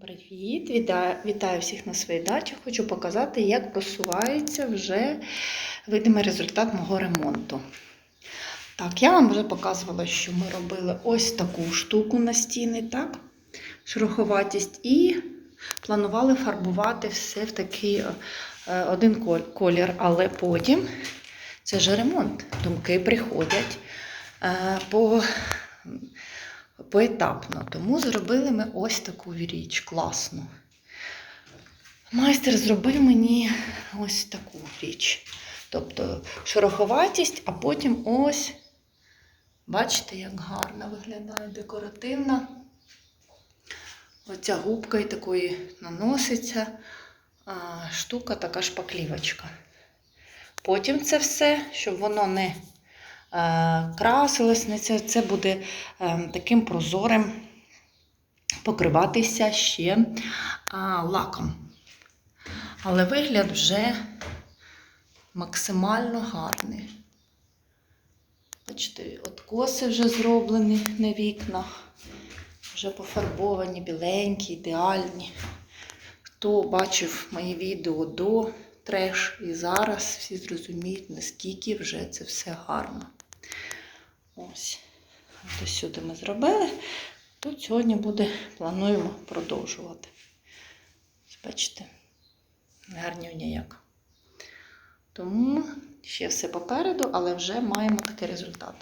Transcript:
Привіт! Вітаю, вітаю всіх на своїй дачі. Хочу показати, як просувається вже видимий результат мого ремонту. Так, я вам вже показувала, що ми робили ось таку штуку на стіни, так? Шероховатість, і планували фарбувати все в такий е, один колір, але потім це ж ремонт. Думки приходять е, по поетапно. Тому зробили ми ось таку річ класну. Майстер зробив мені ось таку річ. Тобто шероховатість, а потім ось, бачите, як гарно виглядає декоративна. Оця губка і такої наноситься штука, така шпаклівочка. Потім це все, щоб воно не е, красилось, не це, це буде е, таким прозорим покриватися ще лаком. Але вигляд вже максимально гарний. Бачите, откоси вже зроблені на вікнах, вже пофарбовані, біленькі, ідеальні. Хто бачив мої відео до треш і зараз, всі зрозуміють, наскільки вже це все гарно. Ось. До сюди ми зробили. Тут сьогодні буде, плануємо продовжувати. Ось Бачите, гарнюня як. Тому ще все попереду, але вже маємо такий результат.